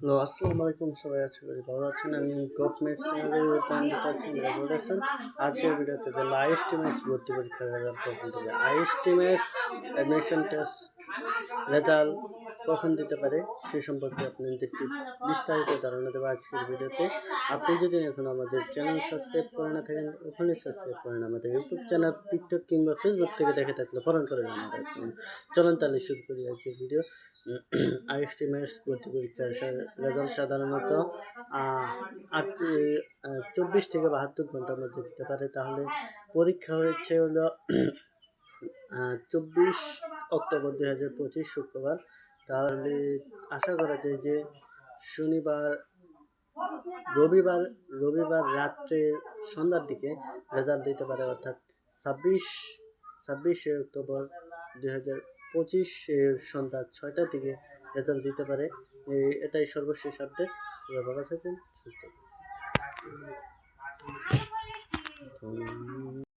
Hello, আসসালামু আলাইকুম, সবাই আশা করি ভালো আছেন। আমি গভর্নমেন্ট বলেছেন আজকের ভিডিওতে যে আইএসটিমেস ভর্তি পরীক্ষার রেজাল্ট কখন দেবে অ্যাডমিশন টেস্ট রেজাল্ট কখন দিতে পারে সে সম্পর্কে আপনাদেরকে বিস্তারিত ধারণা দেবো আজকের ভিডিওতে। আপনি যদি এখন আমাদের চ্যানেল সাবস্ক্রাইব করে না থাকেন ওখানে সাবস্ক্রাইব করেন আমাদের ইউটিউব চ্যানেল টিকটক কিংবা ফেসবুক থেকে দেখে থাকলে ফরন করে আমাদের চলুন তাহলে শুরু করি আজকের ভিডিও। আইএসটি ম্যাথস ভর্তি পরীক্ষার রেজাল্ট সাধারণত চব্বিশ থেকে বাহাত্তর ঘণ্টার মধ্যে দিতে পারে। তাহলে পরীক্ষা হয়েছে হলো চব্বিশ অক্টোবর দুই হাজার পঁচিশ শুক্রবার। তাহলে আশা করা যায় যে শনিবার, রবিবার রবিবার রাত্রে সন্ধ্যার দিকে রেজাল্ট দিতে পারে, অর্থাৎ ছাব্বিশ, ছাব্বিশে অক্টোবর দুই হাজার পঁচিশ সন্ধ্যা ছয়টার দিকে রেজাল্ট দিতে পারে। এটাই সর্বশেষ আপডেট ভালো থাকুন সুস্থ।